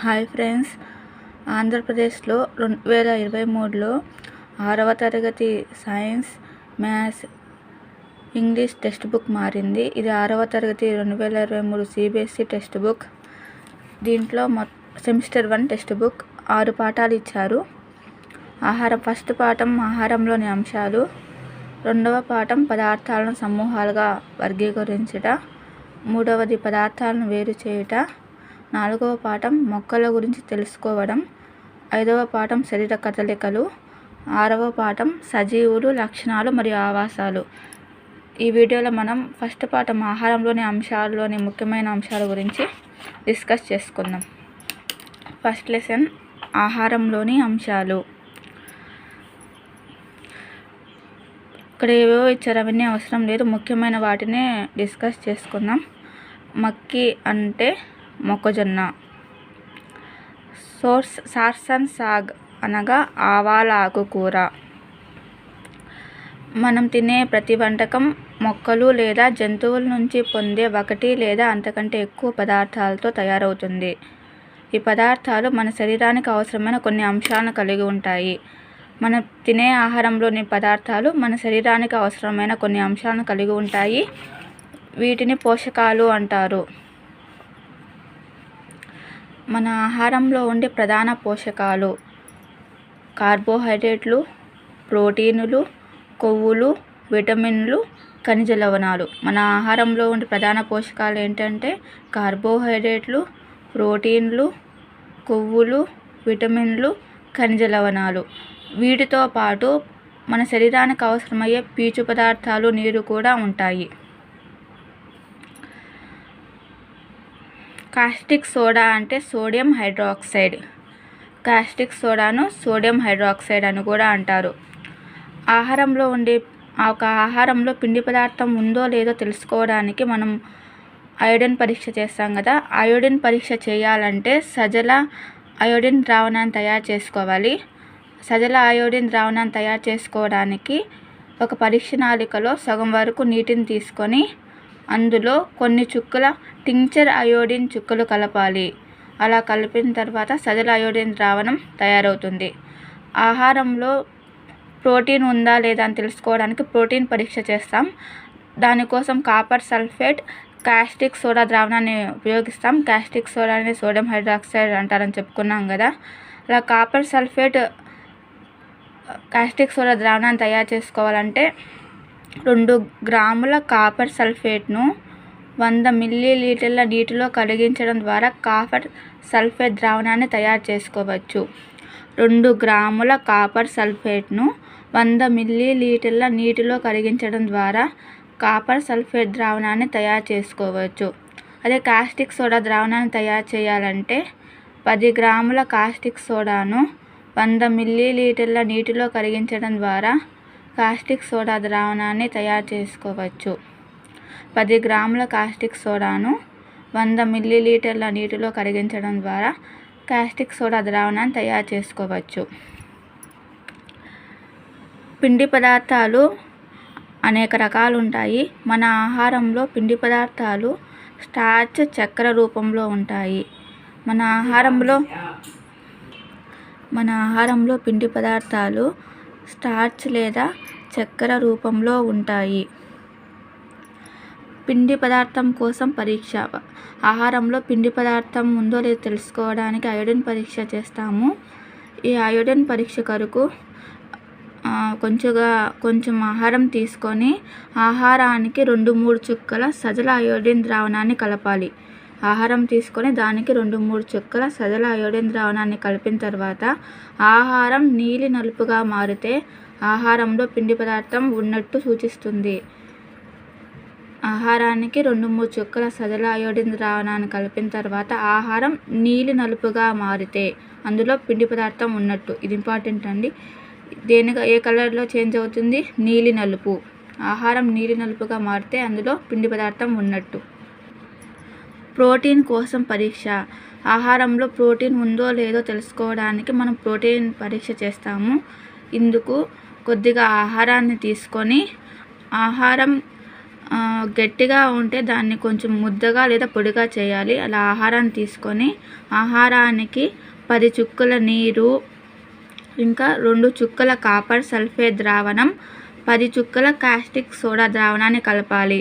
Hi friends. ఆంధ్రప్రదేశ్లో రెండు వేల ఇరవై మూడులో ఆరవ తరగతి science maths English text book మారింది. ఇది ఆరవ తరగతి రెండు వేల ఇరవై మూడు సిబిఎస్ఈ టెక్స్ట్ బుక్. దీంట్లో మొ సెమిస్టర్ వన్ టెక్స్ట్ బుక్ ఆరు పాఠాలు ఇచ్చారు. ఆహారం ఫస్ట్ పాఠం ఆహారంలోని అంశాలు రెండవ పాఠం పదార్థాలను సమూహాలుగా వర్గీకరించుట మూడవది పదార్థాలను వేరు చేయుట నాలుగవ పాఠం మొక్కల గురించి తెలుసుకోవడం. ఐదవ పాఠం శరీర కదలికలు. ఆరవ పాఠం సజీవులు లక్షణాలు మరియు ఆవాసాలు. ఈ వీడియోలో మనం ఫస్ట్ పాఠం ఆహారంలోని అంశాల్లోని ముఖ్యమైన అంశాల గురించి డిస్కస్ చేసుకుందాం. ఫస్ట్ లెసన్ ఆహారంలోని అంశాలు. ఇక్కడ ఏవో ఇచ్చారు అవన్నీ అవసరం లేదు. ముఖ్యమైన వాటినే డిస్కస్ చేసుకుందాం. మక్కి అంటే మొక్కజొన్న. సోర్స్ సార్సన్ సాగ్ అనగా ఆవాల ఆకుకూర మనం తినే ప్రతి వంటకం మొక్కలు లేదా జంతువుల నుంచి పొందే ఒకటి లేదా అంతకంటే ఎక్కువ పదార్థాలతో తయారవుతుంది. ఈ పదార్థాలు మన శరీరానికి అవసరమైన కొన్ని అంశాలను కలిగి ఉంటాయి. మనం తినే ఆహారంలోని పదార్థాలు మన శరీరానికి అవసరమైన కొన్ని అంశాలను కలిగి ఉంటాయి. వీటిని పోషకాలు అంటారు. మన ఆహారంలో ఉండే ప్రధాన పోషకాలు కార్బోహైడ్రేట్లు ప్రోటీనులు కొవ్వులు విటమిన్లు ఖనిజ లవణాలు. మన ఆహారంలో ఉండే ప్రధాన పోషకాలు ఏంటంటే కార్బోహైడ్రేట్లు ప్రోటీన్లు కొవ్వులు విటమిన్లు ఖనిజ లవణాలు. వీటితో పాటు మన శరీరానికి అవసరమయ్యే పీచు పదార్థాలు నీరు కూడా ఉంటాయి. కాస్టిక్ సోడా అంటే సోడియం హైడ్రాక్సైడ్. కాస్టిక్ సోడాను సోడియం హైడ్రాక్సైడ్ అని కూడా అంటారు. ఆహారంలో ఉండే ఆ ఒక ఆహారంలో పిండి పదార్థం ఉందో లేదో తెలుసుకోవడానికి మనం అయోడిన్ పరీక్ష చేస్తాం కదా. అయోడిన్ పరీక్ష చేయాలంటే సజల అయోడిన్ ద్రావణాన్ని తయారు చేసుకోవాలి. సజల అయోడిన్ ద్రావణాన్ని తయారు చేసుకోవడానికి ఒక పరీక్ష నాళికలో సగం వరకు నీటిని తీసుకొని అందులో కొన్ని చుక్కల టింక్చర్ అయోడిన్ చుక్కలు కలపాలి. అలా కలిపిన తర్వాత సజల అయోడిన్ ద్రావణం తయారవుతుంది. ఆహారంలో ప్రోటీన్ ఉందా లేదా అని తెలుసుకోవడానికి ప్రోటీన్ పరీక్ష చేస్తాం. దానికోసం కాపర్ సల్ఫేట్ కాస్టిక్ సోడా ద్రావణాన్ని ఉపయోగిస్తాం. కాస్టిక్ సోడాని సోడియం హైడ్రాక్సైడ్ అంటారని చెప్పుకున్నాం కదా. అలా కాపర్ సల్ఫేట్ కాస్టిక్ సోడా ద్రావణాన్ని తయారు చేసుకోవాలంటే రెండు గ్రాముల కాపర్ సల్ఫేట్ను వంద మిల్లీ లీటర్ల నీటిలో కరిగించడం ద్వారా కాపర్ సల్ఫేట్ ద్రావణాన్ని తయారు చేసుకోవచ్చు. రెండు గ్రాముల కాపర్ సల్ఫేట్ను వంద మిల్లీ లీటర్ల నీటిలో కరిగించడం ద్వారా కాపర్ సల్ఫేట్ ద్రావణాన్ని తయారు చేసుకోవచ్చు. అదే కాస్టిక్ సోడా ద్రావణాన్ని తయారు చేయాలంటే పది గ్రాముల కాస్టిక్ సోడాను వంద మిల్లీ లీటర్ల నీటిలో కరిగించడం ద్వారా కాస్టిక్ సోడా ద్రావణాన్ని తయారు చేసుకోవచ్చు. పది గ్రాముల కాస్టిక్ సోడాను వంద మిల్లీలీటర్ల నీటిలో కరిగించడం ద్వారా కాస్టిక్ సోడా ద్రావణాన్ని తయారు చేసుకోవచ్చు. పిండి పదార్థాలు అనేక రకాలు ఉంటాయి మన ఆహారంలో పిండి పదార్థాలు స్టార్చ్ చక్కెర రూపంలో ఉంటాయి. మన ఆహారంలో మన ఆహారంలో పిండి పదార్థాలు స్టార్చ్ లేదా చక్కెర రూపంలో ఉంటాయి. పిండి పదార్థం కోసం పరీక్ష. ఆహారంలో పిండి పదార్థం ఉందో లేదో తెలుసుకోవడానికి అయోడిన్ పరీక్ష చేస్తాము. ఈ అయోడిన్ పరీక్ష కొరకు కొంచెంగా కొంచెం ఆహారం తీసుకొని ఆహారానికి రెండు మూడు చుక్కల సజల అయోడిన్ ద్రావణాన్ని కలపాలి. ఆహారం తీసుకొని దానికి రెండు మూడు చుక్కల సజల అయోడిన్ ద్రావణాన్ని కలిపిన తర్వాత ఆహారం నీలి నలుపుగా మారితే ఆహారంలో పిండి పదార్థం ఉన్నట్టు సూచిస్తుంది. ఆహారానికి రెండు మూడు చుక్కల సజల అయోడిన్ ద్రావణాన్ని కలిపిన తర్వాత ఆహారం నీలి నలుపుగా మారితే అందులో పిండి పదార్థం ఉన్నట్టు. ఇది ఇంపార్టెంట్ అండి. దేనిగా ఏ కలర్లో చేంజ్ అవుతుంది? నీలి నలుపు. ఆహారం నీలి నలుపుగా మారితే అందులో పిండి పదార్థం ఉన్నట్టు. ప్రోటీన్ కోసం పరీక్ష. ఆహారంలో ప్రోటీన్ ఉందో లేదో తెలుసుకోవడానికి మనం ప్రోటీన్ పరీక్ష చేస్తాము. ఇందుకు కొద్దిగా ఆహారాన్ని తీసుకొని ఆహారం గట్టిగా ఉంటే దాన్ని కొంచెం ముద్దగా లేదా పొడిగా చేయాలి. అలా ఆహారాన్ని తీసుకొని ఆహారానికి పది చుక్కల నీరు ఇంకా రెండు చుక్కల కాపర్ సల్ఫేట్ ద్రావణం పది చుక్కల కాస్టిక్ సోడా ద్రావణాన్ని కలపాలి.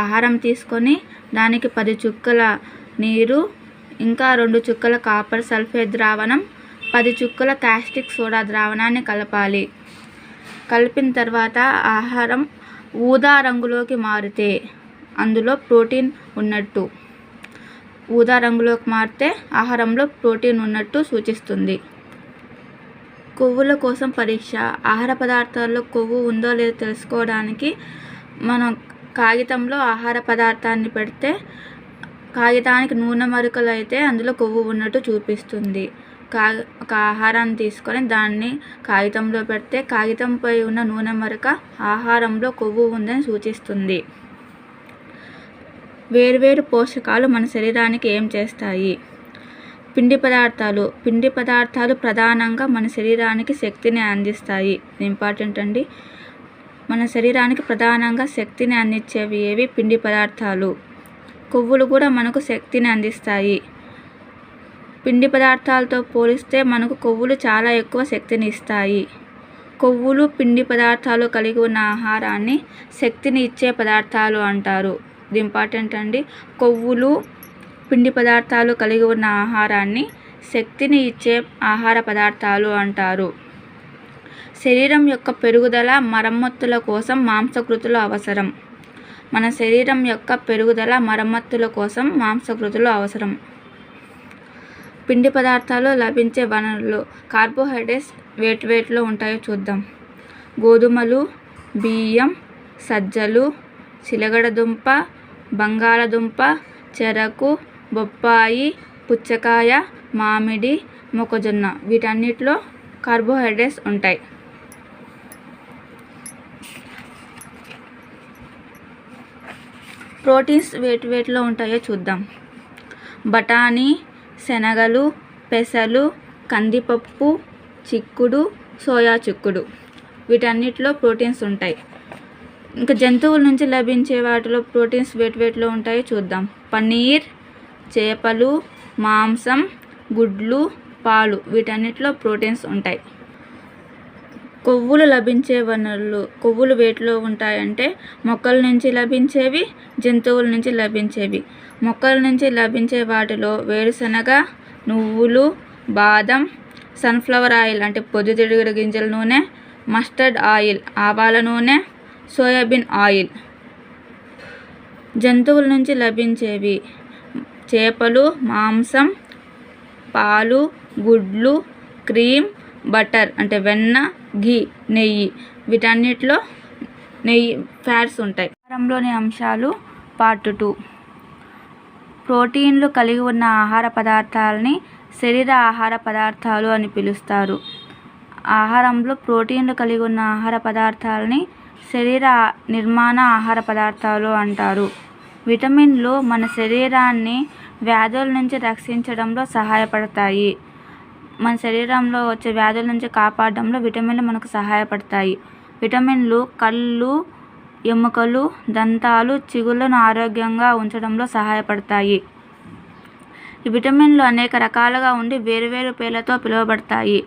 ఆహారం తీసుకొని దానికి పది చుక్కల నీరు ఇంకా రెండు చుక్కల కాపర్ సల్ఫేట్ ద్రావణం పది చుక్కల కాస్టిక్ సోడా ద్రావణాన్ని కలపాలి. కలిపిన తర్వాత ఆహారం ఊదా రంగులోకి మారితే అందులో ప్రోటీన్ ఉన్నట్టు. ఊదా రంగులోకి మారితే ఆహారంలో ప్రోటీన్ ఉన్నట్టు సూచిస్తుంది. కొవ్వుల కోసం పరీక్ష. ఆహార పదార్థాల్లో కొవ్వు ఉందో లేదో తెలుసుకోవడానికి మనం కాగితంలో ఆహార పదార్థాన్ని పెడితే కాగితానికి నూనె మరకలు అయితే అందులో కొవ్వు ఉన్నట్టు చూపిస్తుంది. కా ఒక ఆహారాన్ని తీసుకొని దాన్ని కాగితంలో పెడితే కాగితంపై ఉన్న నూనె మరక ఆహారంలో కొవ్వు ఉందని సూచిస్తుంది. వేర్వేరు పోషకాలు మన శరీరానికి ఏం చేస్తాయి? పిండి పదార్థాలు. పిండి పదార్థాలు ప్రధానంగా మన శరీరానికి శక్తిని అందిస్తాయి. ఇంపార్టెంట్ అండి. మన శరీరానికి ప్రధానంగా శక్తిని అందించేవి ఏవి? పిండి పదార్థాలు. కొవ్వులు కూడా మనకు శక్తిని అందిస్తాయి. పిండి పదార్థాలతో పోలిస్తే మనకు కొవ్వులు చాలా ఎక్కువ శక్తిని ఇస్తాయి కొవ్వులు పిండి పదార్థాలు కలిగి ఉన్న ఆహారాన్ని శక్తిని ఇచ్చే పదార్థాలు అంటారు. ఇది ఇంపార్టెంట్ అండి. కొవ్వులు పిండి పదార్థాలు కలిగి ఉన్న ఆహారాన్ని శక్తిని ఇచ్చే ఆహార పదార్థాలు అంటారు. శరీరం యొక్క పెరుగుదల మరమ్మతుల కోసం మాంసకృతులు అవసరం. మన శరీరం యొక్క పెరుగుదల మరమ్మతుల కోసం మాంసకృతులు అవసరం. పిండి పదార్థాలు లభించే వనరులు కార్బోహైడ్రేట్స్ వేటి వేటిలో ఉంటాయో చూద్దాం. గోధుమలు బియ్యం సజ్జలు చిలగడదుంప బంగాళదుంప చెరకు బొప్పాయి పుచ్చకాయ మామిడి మొక్కజొన్న వీటన్నిటిలో కార్బోహైడ్రేట్స్ ఉంటాయి. ప్రోటీన్స్ వేటి వేటిలో ఉంటాయో చూద్దాం. బఠానీ శనగలు పెసలు కందిపప్పు చిక్కుడు సోయా చిక్కుడు. వీటన్నిటిలో ప్రోటీన్స్ ఉంటాయి. ఇంకా జంతువుల నుంచి లభించే వాటిలో ప్రోటీన్స్ వేటి వేటిలో ఉంటాయో చూద్దాం. పన్నీర్ చేపలు మాంసం గుడ్లు పాలు వీటన్నిటిలో ప్రోటీన్స్ ఉంటాయి. కొవ్వులు లభించే వనరులు కొవ్వులు వేటిలో ఉంటాయంటే మొక్కల నుంచి లభించేవి జంతువుల నుంచి లభించేవి. మొక్కల నుంచి లభించే వాటిలో వేరుశనగ నువ్వులు బాదం సన్ఫ్లవర్ ఆయిల్ అంటే పొద్దుతిరుగుడు గింజల నూనె మస్టర్డ్ ఆయిల్ ఆవాల నూనె సోయాబీన్ ఆయిల్. జంతువుల నుంచి లభించేవి చేపలు మాంసం పాలు గుడ్లు క్రీమ్ బటర్ అంటే వెన్న ఘీ నెయ్యి. వీటన్నిటిలో నెయ్యి ఫ్యాట్స్ ఉంటాయి. ఆహారంలోని అంశాలు పార్ట్ టూ. ప్రోటీన్లు కలిగి ఉన్న ఆహార పదార్థాలని శరీర ఆహార పదార్థాలు అని పిలుస్తారు. ఆహారంలో ప్రోటీన్లు కలిగి ఉన్న ఆహార పదార్థాలని శరీర నిర్మాణ ఆహార పదార్థాలు అంటారు. విటమిన్లు మన శరీరాన్ని వ్యాధుల నుంచి రక్షించడంలో సహాయపడతాయి. మన శరీరంలో వచ్చే వ్యాధుల నుంచి కాపాడడంలో విటమిన్లు మనకు సహాయపడతాయి. విటమిన్లు కళ్ళు ఎముకలు దంతాలు చిగుళ్ళను ఆరోగ్యంగా ఉంచడంలో సహాయపడతాయి. ఈ విటమిన్లు అనేక రకాలుగా ఉండి వేరువేరు పేర్లతో పిలువబడతాయి.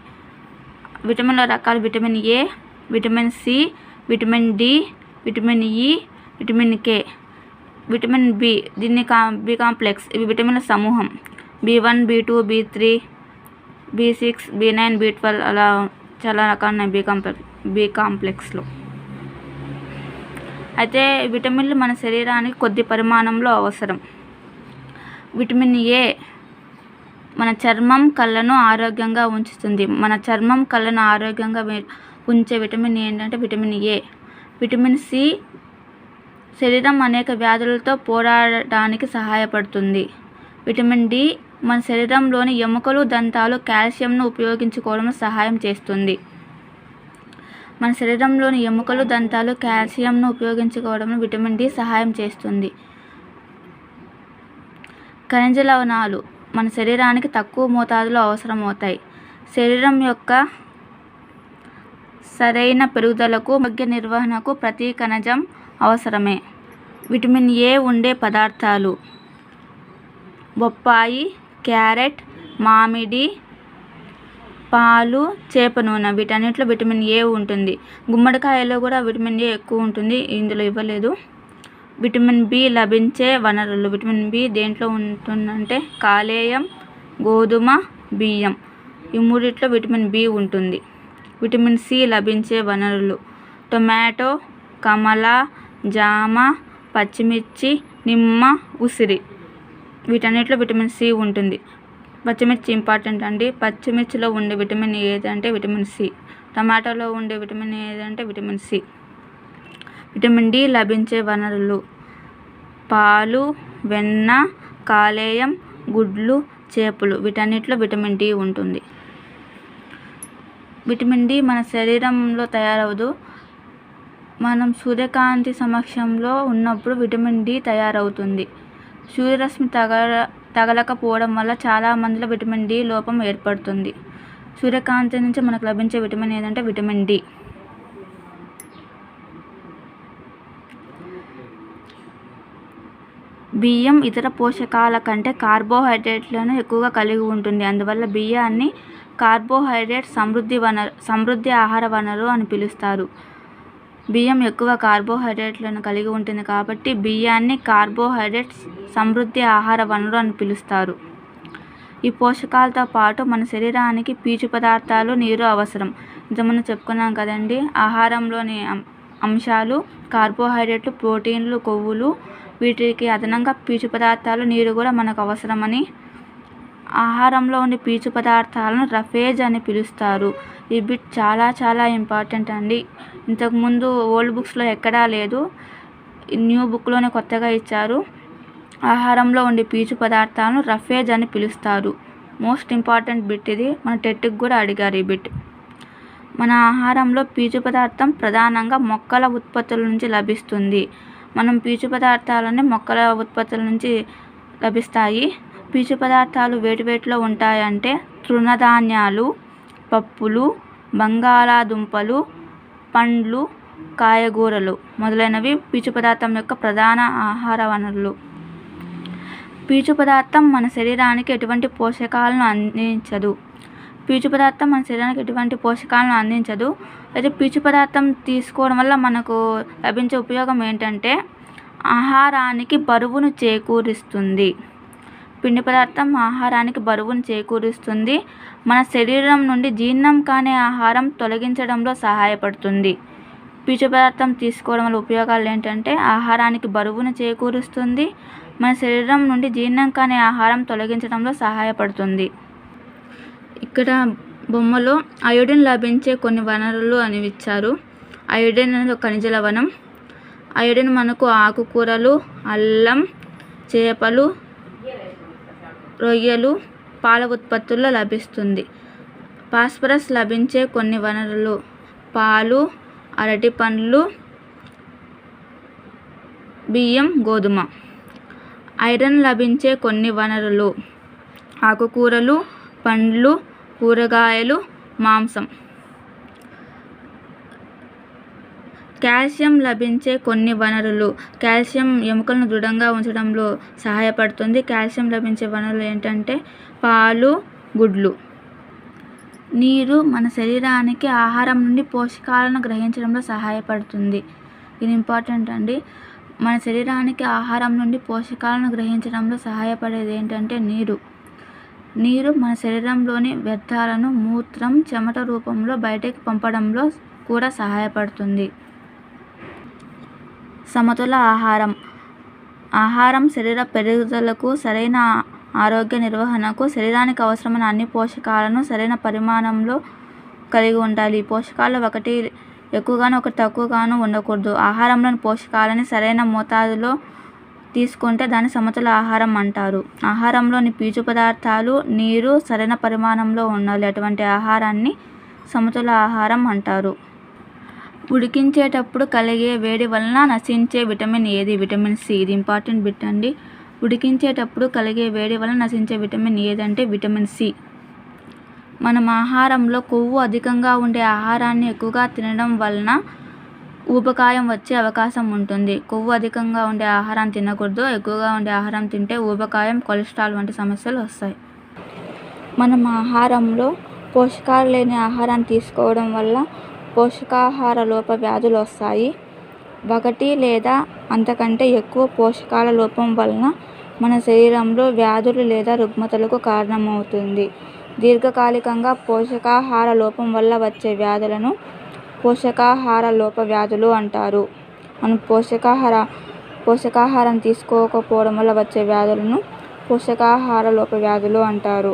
విటమిన్ల రకాలు vitamin A vitamin C vitamin D vitamin E vitamin K. Vitamin B దీన్ని కా బి కాంప్లెక్స్. ఇవి విటమిన్ల సమూహం. B one B two B three B six B nine B twelve అలా చాలా రకాలున్నాయి బి కాంప్లెక్స్ బి కాంప్లెక్స్లో. అయితే విటమిన్లు మన శరీరానికి కొద్ది పరిమాణంలో అవసరం. విటమిన్ ఏ మన చర్మం కళ్ళను ఆరోగ్యంగా ఉంచుతుంది. మన చర్మం కళ్ళను ఆరోగ్యంగా ఉంచే విటమిన్ ఏంటంటే విటమిన్ ఏ. విటమిన్ సి శరీరం అనేక వ్యాధులతో పోరాడడానికి సహాయపడుతుంది. విటమిన్ డి మన శరీరంలోని ఎముకలు దంతాలు కాల్షియంను ఉపయోగించుకోవడంలో సహాయం చేస్తుంది. మన శరీరంలోని ఎముకలు దంతాలు కాల్షియంను ఉపయోగించుకోవడంలో విటమిన్ డి సహాయం చేస్తుంది. ఖనిజ లవణాలు మన శరీరానికి తక్కువ మోతాదులో అవసరమవుతాయి. శరీరం యొక్క సరైన పెరుగుదలకు మధ్య నిర్వహణకు ప్రతి కణజం అవసరమే. విటమిన్ ఏ ఉండే పదార్థాలు బొప్పాయి క్యారెట్ మామిడి పాలు చేప నూనె వీటన్నిటిలో విటమిన్ ఏ ఉంటుంది. గుమ్మడికాయలో కూడా విటమిన్ ఏ ఎక్కువ ఉంటుంది. ఇందులో ఇవ్వలేదు. విటమిన్ బి లభించే వనరులు. విటమిన్ బి దేంట్లో ఉంటుందంటే కాలేయం గోధుమ బియ్యం. ఈ మూడిట్లో విటమిన్ బి ఉంటుంది. విటమిన్ సి లభించే వనరులు. టొమాటో కమల జామ పచ్చిమిర్చి నిమ్మ ఉసిరి. వీటన్నిటిలో విటమిన్ సి ఉంటుంది. పచ్చిమిర్చి ఇంపార్టెంట్ అండి. పచ్చిమిర్చిలో ఉండే విటమిన్ ఏదంటే విటమిన్ సి. టమాటాలో ఉండే విటమిన్ ఏదంటే విటమిన్ సి. విటమిన్ డి లభించే వనరులు పాలు వెన్న కాలేయం గుడ్లు చేపలు. వీటన్నిటిలో విటమిన్ డి ఉంటుంది. విటమిన్ డి మన శరీరంలో తయారవదు. మనం సూర్యకాంతి సమక్షంలో ఉన్నప్పుడు విటమిన్ డి తయారవుతుంది. సూర్యరశ్మి తగల తగలకపోవడం వల్ల చాలా మందిలో విటమిన్ డి లోపం ఏర్పడుతుంది. సూర్యకాంతి నుంచి మనకు లభించే విటమిన్ ఏదంటే విటమిన్ డి. బియ్యం ఇతర పోషకాల కంటే కార్బోహైడ్రేట్లను ఎక్కువగా కలిగి ఉంటుంది. అందువల్ల బియ్యాన్ని కార్బోహైడ్రేట్ సమృద్ధి వనరు సమృద్ధి ఆహార వనరు అని పిలుస్తారు. బియ్యం ఎక్కువ కార్బోహైడ్రేట్లను కలిగి ఉంటుంది కాబట్టి బియ్యాన్ని కార్బోహైడ్రేట్ సమృద్ధి ఆహార వనరు అని పిలుస్తారు. ఈ పోషకాలతో పాటు మన శరీరానికి పీచు పదార్థాలు నీరు అవసరం. ఇంతకుముందు చెప్పుకున్నాం కదండి ఆహారంలోని అంశాలు కార్బోహైడ్రేట్లు ప్రోటీన్లు కొవ్వులు వీటికి అదనంగా పీచు పదార్థాలు నీరు కూడా మనకు అవసరమని ఆహారంలో ఉండే పీచు పదార్థాలను రఫేజ్ అని పిలుస్తారు. ఈ బిట్ చాలా చాలా ఇంపార్టెంట్ అండి. ఇంతకుముందు ఓల్డ్ బుక్స్లో ఎక్కడా లేదు. న్యూ బుక్లోనే కొత్తగా ఇచ్చారు. ఆహారంలో ఉండే పీచు పదార్థాలను రఫేజ్ అని పిలుస్తారు. మోస్ట్ ఇంపార్టెంట్ బిట్ ఇది. మన టెట్కి కూడా అడిగారు ఈ బిట్. మన ఆహారంలో పీచు పదార్థం ప్రధానంగా మొక్కల ఉత్పత్తుల నుంచి లభిస్తుంది. మనం పీచు పదార్థాలని మొక్కల ఉత్పత్తుల నుంచి లభిస్తాయి. పీచు పదార్థాలు వేటివేటిలో ఉంటాయంటే తృణధాన్యాలు పప్పులు బంగాళాదుంపలు పండ్లు కాయగూరలు మొదలైనవి పీచు పదార్థం యొక్క ప్రధాన ఆహార వనరులు. పీచు పదార్థం మన శరీరానికి ఎటువంటి పోషకాలను అందించదు. పీచు పదార్థం మన శరీరానికి ఎటువంటి పోషకాలను అందించదు. అయితే పీచు పదార్థం తీసుకోవడం వల్ల మనకు లభించే ఉపయోగం ఏంటంటే ఆహారానికి బరువును చేకూరుస్తుంది. పిండి పదార్థం ఆహారానికి బరువును చేకూరుస్తుంది. మన శరీరం నుండి జీర్ణం కాని ఆహారం తొలగించడంలో సహాయపడుతుంది. పీచు పదార్థం తీసుకోవడం వల్ల ఉపయోగాలు ఏంటంటే ఆహారానికి బరువును చేకూరుస్తుంది. మన శరీరం నుండి జీర్ణం కాని ఆహారం తొలగించడంలో సహాయపడుతుంది. ఇక్కడ బొమ్మలో అయోడిన్ లభించే కొన్ని వనరులు అని ఇచ్చారు. అయోడిన్ అనేది ఒక ఖనిజ లవణం. అయోడిన్ మనకు ఆకుకూరలు అల్లం చేపలు రొయ్యలు పాల ఉత్పత్తుల్లో లభిస్తుంది. ఫాస్ఫరస్ లభించే కొన్ని వనరులు పాలు అరటి పండ్లు బియ్యం గోధుమ. ఐరన్ లభించే కొన్ని వనరులు ఆకుకూరలు పండ్లు కూరగాయలు మాంసం. కాల్షియం లభించే కొన్ని వనరులు. కాల్షియం ఎముకలను దృఢంగా ఉంచడంలో సహాయపడుతుంది. కాల్షియం లభించే వనరులు ఏంటంటే పాలు గుడ్లు. నీరు మన శరీరానికి ఆహారం నుండి పోషకాలను గ్రహించడంలో సహాయపడుతుంది. ఇది ఇంపార్టెంట్ అండి. మన శరీరానికి ఆహారం నుండి పోషకాలను గ్రహించడంలో సహాయపడేది ఏంటంటే నీరు. నీరు మన శరీరంలోని వ్యర్థాలను మూత్రం చెమట రూపంలో బయటకు పంపడంలో కూడా సహాయపడుతుంది. సమతుల ఆహారం. ఆహారం శరీర పెరుగుదలకు సరైన ఆరోగ్య నిర్వహణకు శరీరానికి అవసరమైన అన్ని పోషకాలను సరైన పరిమాణంలో కలిగి ఉండాలి. పోషకాలు ఒకటి ఎక్కువగాను ఒకటి తక్కువగాను ఉండకూడదు. ఆహారంలోని పోషకాలని సరైన మోతాదులో తీసుకుంటే దాన్ని సమతుల ఆహారం అంటారు. ఆహారంలోని పీచు పదార్థాలు నీరు సరైన పరిమాణంలో ఉండాలి. అటువంటి ఆహారాన్ని సమతుల ఆహారం అంటారు. ఉడికించేటప్పుడు కలిగే వేడి వలన నశించే విటమిన్ ఏది? Vitamin C. ఇది ఇంపార్టెంట్ బిట్ అండి. ఉడికించేటప్పుడు కలిగే వేడి వలన నశించే విటమిన్ ఏదంటే విటమిన్ సి. మనం ఆహారంలో కొవ్వు అధికంగా ఉండే ఆహారాన్ని ఎక్కువగా తినడం వలన ఊబకాయం వచ్చే అవకాశం ఉంటుంది. కొవ్వు అధికంగా ఉండే ఆహారం తినకూడదు. ఎక్కువగా ఉండే ఆహారం తింటే ఊబకాయం కొలెస్ట్రాల్ వంటి సమస్యలు వస్తాయి. మనం ఆహారంలో పోషకాలు లేని ఆహారాన్ని తీసుకోవడం వల్ల పోషకాహార లోప వ్యాధులు వస్తాయి. ఒకటి లేదా అంతకంటే ఎక్కువ పోషకాల లోపం వలన మన శరీరంలో వ్యాధులు లేదా రుగ్మతలకు కారణమవుతుంది. దీర్ఘకాలికంగా పోషకాహార లోపం వల్ల వచ్చే వ్యాధులను పోషకాహార లోప వ్యాధులు అంటారు. మనం పోషకాహార పోషకాహారం తీసుకోకపోవడం వల్ల వచ్చే వ్యాధులను పోషకాహార లోప వ్యాధులు అంటారు.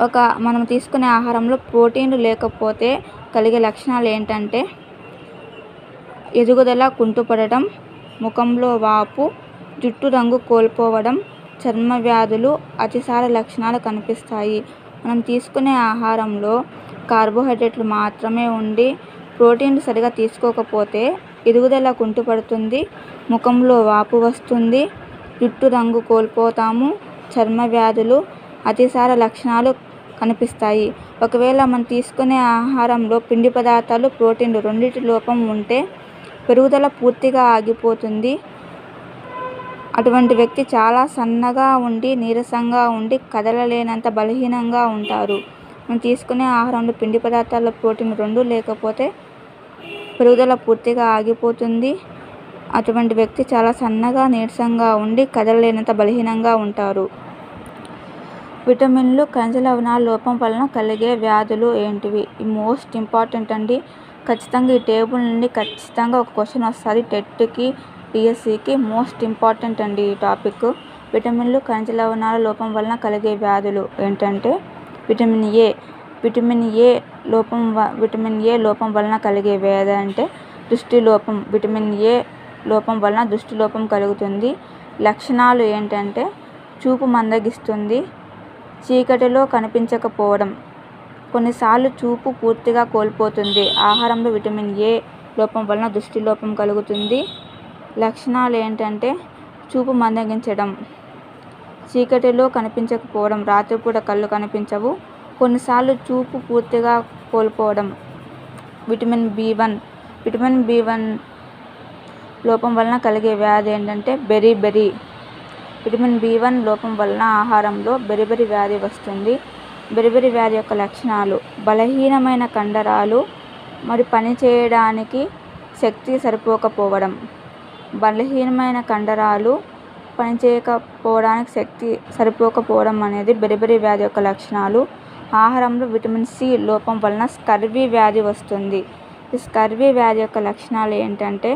ఒక మనం తీసుకునే ఆహారంలో ప్రోటీన్లు లేకపోతే కలిగే లక్షణాలు ఏంటంటే ఎదుగుదల కుంటుపడటం ముఖంలో వాపు జుట్టు రంగు కోల్పోవడం చర్మ వ్యాధులు అతిసార లక్షణాలు కనిపిస్తాయి. మనం తీసుకునే ఆహారంలో కార్బోహైడ్రేట్లు మాత్రమే ఉండి ప్రోటీన్లు సరిగా తీసుకోకపోతే ఎదుగుదల కుంటుపడుతుంది ముఖంలో వాపు వస్తుంది జుట్టు రంగు కోల్పోతాము చర్మ వ్యాధులు అతిసార లక్షణాలు కనిపిస్తాయి. ఒకవేళ మనం తీసుకునే ఆహారంలో పిండి పదార్థాలు ప్రోటీన్లు రెండింటి లోపం ఉంటే పెరుగుదల పూర్తిగా ఆగిపోతుంది. అటువంటి వ్యక్తి చాలా సన్నగా ఉండి నీరసంగా ఉండి కదలలేనంత బలహీనంగా ఉంటారు. మనం తీసుకునే ఆహారంలో పిండి పదార్థాల ప్రోటీన్ రెండు లేకపోతే పెరుగుదల పూర్తిగా ఆగిపోతుంది. అటువంటి వ్యక్తి చాలా సన్నగా నీరసంగా ఉండి కదలలేనంత బలహీనంగా ఉంటారు. విటమిన్లు ఖనిజ లవణాల లోపం వలన కలిగే వ్యాధులు ఏంటివి? మోస్ట్ ఇంపార్టెంట్ అండి. ఖచ్చితంగా ఈ టేబుల్ నుండి ఖచ్చితంగా ఒక క్వశ్చన్ వస్తుంది. టెట్కి డిఎస్సికి మోస్ట్ ఇంపార్టెంట్ అండి ఈ టాపిక్. విటమిన్లు ఖనిజ లవణాల లోపం వలన కలిగే వ్యాధులు ఏంటంటే విటమిన్ ఏ. విటమిన్ ఏ లోపం వ విటమిన్ ఏ లోపం వలన కలిగే వ్యాధి అంటే దృష్టి లోపం. విటమిన్ ఏ లోపం వలన దృష్టి లోపం కలుగుతుంది. లక్షణాలు ఏంటంటే చూపు మందగిస్తుంది. చీకటిలో కనిపించకపోవడం. కొన్నిసార్లు చూపు పూర్తిగా కోల్పోతుంది. ఆహారంలో విటమిన్ ఏ లోపం వలన దృష్టి లోపం కలుగుతుంది. లక్షణాలు ఏంటంటే చూపు మందగించడం. చీకటిలో కనిపించకపోవడం. రాత్రిపూట కళ్ళు కనిపించవు. కొన్నిసార్లు చూపు పూర్తిగా కోల్పోవడం. Vitamin B one. Vitamin B one లోపం వలన కలిగే వ్యాధి ఏంటంటే beriberi vitamin B one లోపం వలన ఆహారంలో బెరిబెరి వ్యాధి వస్తుంది. బెరిబెరి వ్యాధి యొక్క లక్షణాలు బలహీనమైన కండరాలు మరి పని చేయడానికి శక్తి సరిపోకపోవడం బలహీనమైన కండరాలు పనిచేయకపోవడానికి శక్తి సరిపోకపోవడం అనేది బెరిబెరి వ్యాధి యొక్క లక్షణాలు. ఆహారంలో విటమిన్ సి లోపం వలన స్కర్వీ వ్యాధి వస్తుంది. ఈ స్కర్వీ వ్యాధి యొక్క లక్షణాలు ఏంటంటే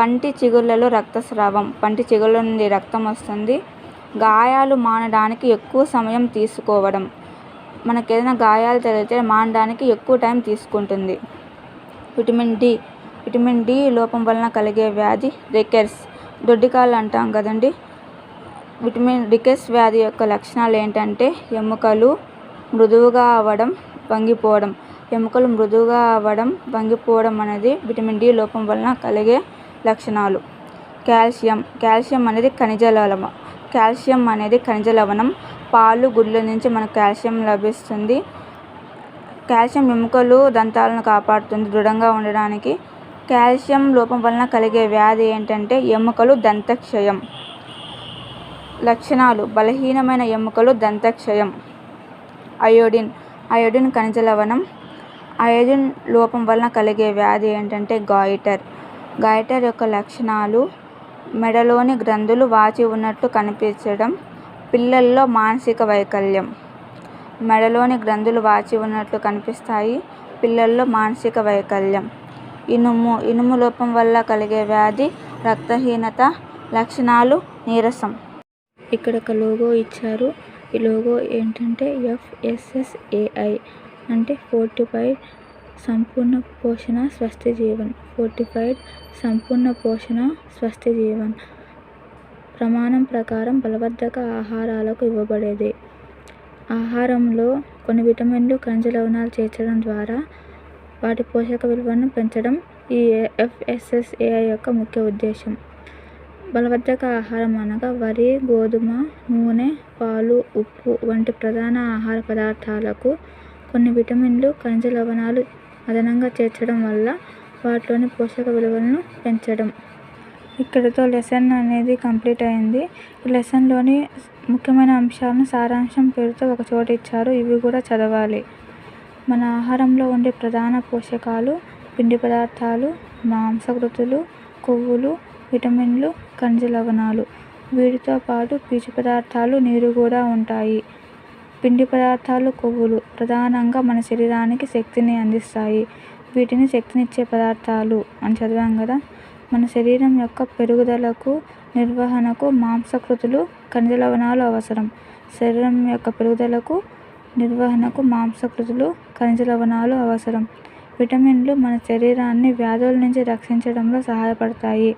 పంటి చిగుళ్ళలో రక్తస్రావం. పంటి చిగుళ్ళ నుండి రక్తం వస్తుంది. గాయాలు మానడానికి ఎక్కువ సమయం తీసుకోవడం. మనకు ఏదైనా గాయాలు తగిలితే మానడానికి ఎక్కువ టైం తీసుకుంటుంది. Vitamin D. విటమిన్ డి లోపం వలన కలిగే వ్యాధి రికెర్స్. దొడ్డికాళ్ళు అంటాం కదండి. విటమిన్ రికెర్స్ వ్యాధి యొక్క లక్షణాలు ఏంటంటే ఎముకలు మృదువుగా అవ్వడం వంగిపోవడం. ఎముకలు మృదువుగా అవ్వడం వంగిపోవడం అనేది విటమిన్ డి లోపం వలన కలిగే లక్షణాలు. కాల్షియం. కాల్షియం అనేది ఖనిజ లవణం. కాల్షియం అనేది ఖనిజ లవణం. పాలు గుడ్ల నుంచి మనకు కాల్షియం లభిస్తుంది. కాల్షియం ఎముకలు దంతాలను కాపాడుతుంది దృఢంగా ఉండడానికి. కాల్షియం లోపం వలన కలిగే వ్యాధి ఏంటంటే ఎముకలు దంతక్షయం. లక్షణాలు. బలహీనమైన ఎముకలు దంతక్షయం. అయోడిన్. అయోడిన్ ఖనిజ లవణం. అయోడిన్ లోపం వలన కలిగే వ్యాధి ఏంటంటే గాయిటర్. గాయిటర్ యొక్క లక్షణాలు మెడలోని గ్రంథులు వాచి ఉన్నట్టు కనిపించడం పిల్లల్లో మానసిక వైకల్యం. మెడలోని గ్రంథులు వాచి ఉన్నట్లు కనిపిస్తాయి పిల్లల్లో మానసిక వైకల్యం. ఇనుము ఇనుము లోపం వల్ల కలిగే వ్యాధి రక్తహీనత లక్షణాలు నీరసం. ఇక్కడ ఒక లోగో ఇచ్చారు. ఈ లోగో ఏంటంటే ఎఫ్ఎస్ఎస్ఏఐ అంటే ఫోర్టీ ఫైవ్ సంపూర్ణ పోషణ స్వస్థ జీవన్. ఫోర్టిఫైడ్ సంపూర్ణ పోషణ స్వస్థ జీవన్. ప్రమాణం ప్రకారం బలవర్ధక ఆహారాలకు ఇవ్వబడేది. ఆహారంలో కొన్ని విటమిన్లు ఖనిజ లవణాలు చేర్చడం ద్వారా వాటి పోషక విలువను పెంచడం ఈ ఎఫ్ఎస్ఎస్ఏఐ యొక్క ముఖ్య ఉద్దేశం. బలవర్ధక ఆహారం అనగా వరి గోధుమ నూనె పాలు ఉప్పు వంటి ప్రధాన ఆహార పదార్థాలకు కొన్ని విటమిన్లు ఖనిజ లవణాలు అదనంగా చేర్చడం వల్ల వాటిలోని పోషక విలువలను పెంచడం. ఇక్కడితో లెసన్ అనేది కంప్లీట్ అయింది. ఈ లెసన్లోని ముఖ్యమైన అంశాలను సారాంశం పేరుతో ఒక చోట ఇచ్చారు. ఇవి కూడా చదవాలి. మన ఆహారంలో ఉండే ప్రధాన పోషకాలు పిండి పదార్థాలు మాంసకృతులు కొవ్వులు విటమిన్లు ఖనిజ లవణాలు. వీటితో పాటు పీచు పదార్థాలు నీరు కూడా ఉంటాయి. పిండి పదార్థాలు కొవ్వులు ప్రధానంగా మన శరీరానికి శక్తిని అందిస్తాయి. వీటిని శక్తినిచ్చే పదార్థాలు అని చదివాం కదా. మన శరీరం యొక్క పెరుగుదలకు నిర్వహణకు మాంసకృతులు ఖనిజ లవణాలు అవసరం. శరీరం యొక్క పెరుగుదలకు నిర్వహణకు మాంసకృతులు ఖనిజ లవణాలు అవసరం. విటమిన్లు మన శరీరాన్ని వ్యాధుల నుంచి రక్షించడంలో సహాయపడతాయి.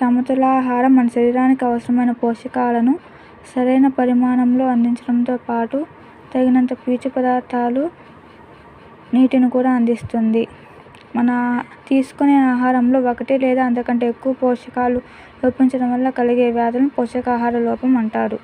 సమతులాహారం మన శరీరానికి అవసరమైన పోషకాలను సరైన పరిమాణంలో అందించడంతో పాటు తగినంత పీచు పదార్థాలు నీటిని కూడా అందిస్తుంది. మన తీసుకునే ఆహారంలో ఒకటి లేదా అంతకంటే ఎక్కువ పోషకాలు లోపించడం వల్ల కలిగే వ్యాధులను పోషకాహార లోపం అంటారు.